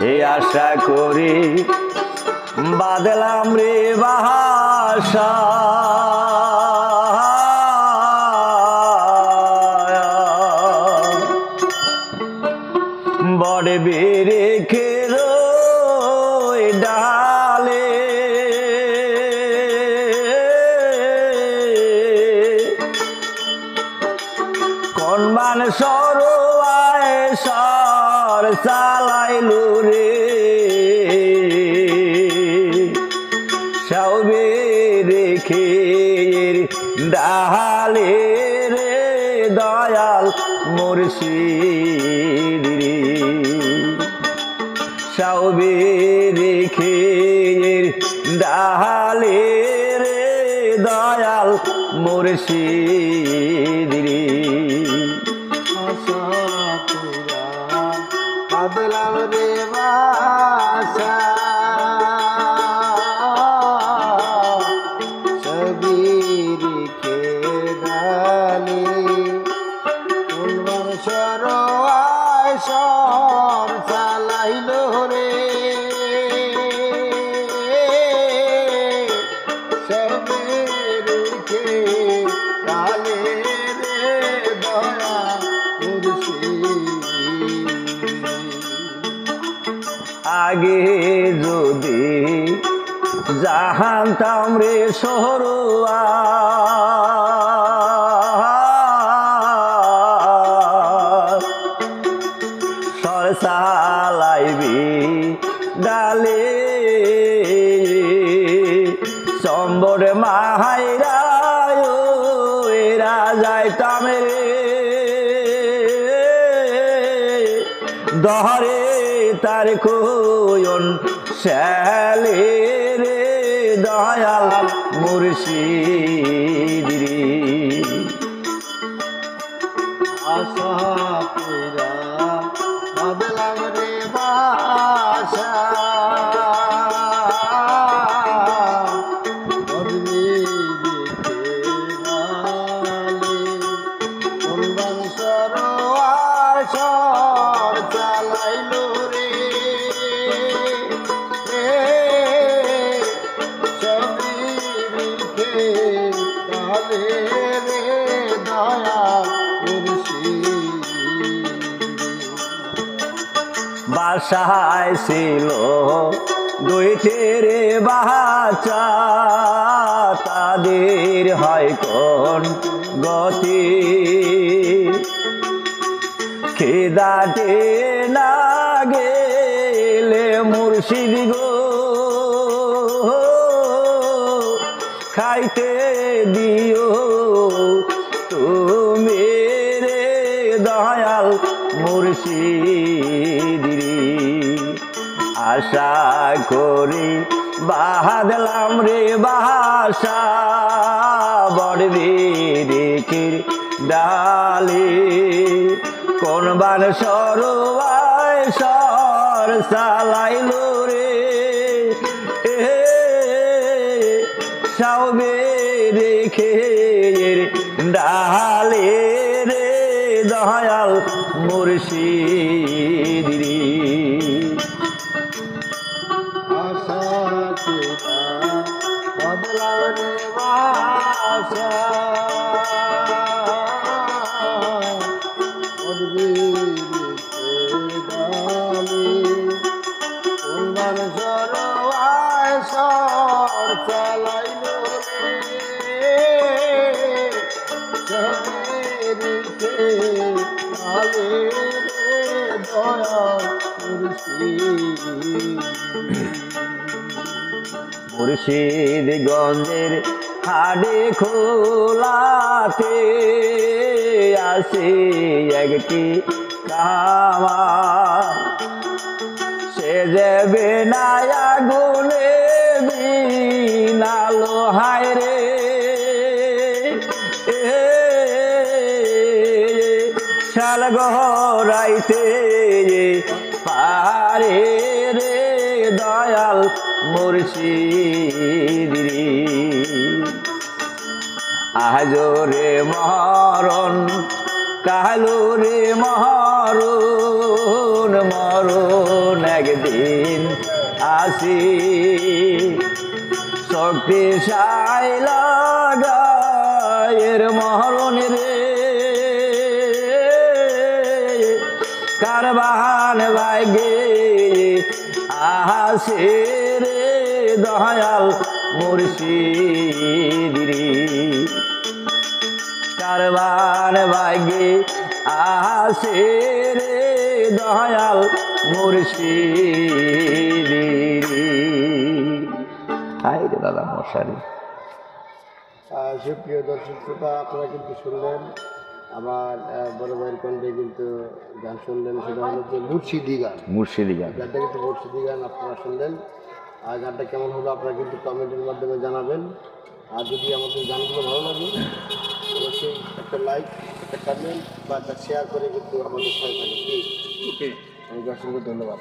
এই আশা করি বাদলাম রে বাহাসা। বড় ডালে। কনবান সরোয়ায় সর চালাইলু রে। সবে রেখে ডালে রে দয়াল মুর্শিদ সবে রেখে ডালে রে দয়াল মুর্শিদ রে। আশা পুরা বাদলাম রে বাসা সবির কে আগে যদি জাহান্তাম রে সরোয়া সরসালাইবি ডালে সম্বর মাহাইরা এরা যাইতাম রে। দহরে তার কোয়ন শ্যালে রে দয়াল মুর্শিদ রে। আশা বদলাম রে বাসা। রে দয়া বাসায় ছিল দুই তেরে বাচ্চা তাদের হয় কোন গতি? খেদাটে না গেলে মুর্শিদ গো, খাইতে দিও দয়াল মুর্শিদ আশা করি বাহাদলাম রে বাসা বড় রেখে ডালে। কোন বান সরোয়ায় সর চালাইল রে। এ সাউবে রেখে ডালে রে। দয়াল মুর্শিদ রে আশা। রে বাসা মুর্শিদ গঞ্জের হাড়ে খোলাতে আসে একটি সে যাবে না আগুনে বিনালো হায় রে গহরাইতে পারে রে দয়াল মুর্শিদ আজ রে মরণ, কালু রে মরুন মরুন একদিন আসি। শক্তিশাইল গায়ের মরণ রে। আসে রে দয়াল মুর্শিদ রে কারবান ভাগে আসে রে দয়াল মুর্শিদ হাই রে দাদা মশারি। সুপ্রিয় দর্শক শ্রোতা, আপনারা কিন্তু শুনলেন। আমার বড় ভাইয়ের কণ্ঠে কিন্তু গান শুনলেন সেটা হলো যে মুর্শিদি গান। মুর্শিদি গান। গানটা কিন্তু মুর্শিদি গান আপনারা শুনলেন। আর গানটা কেমন হলো আপনারা কিন্তু কমেন্টের মাধ্যমে জানাবেন। আর যদি আমাদের গানগুলো ভালো লাগে অবশ্যই একটা লাইক একটা কমেন্ট বা একটা শেয়ার করে কিন্তু আমাদের থাকবেন। প্লিজ ওকে অনেক অসংখ্য ধন্যবাদ।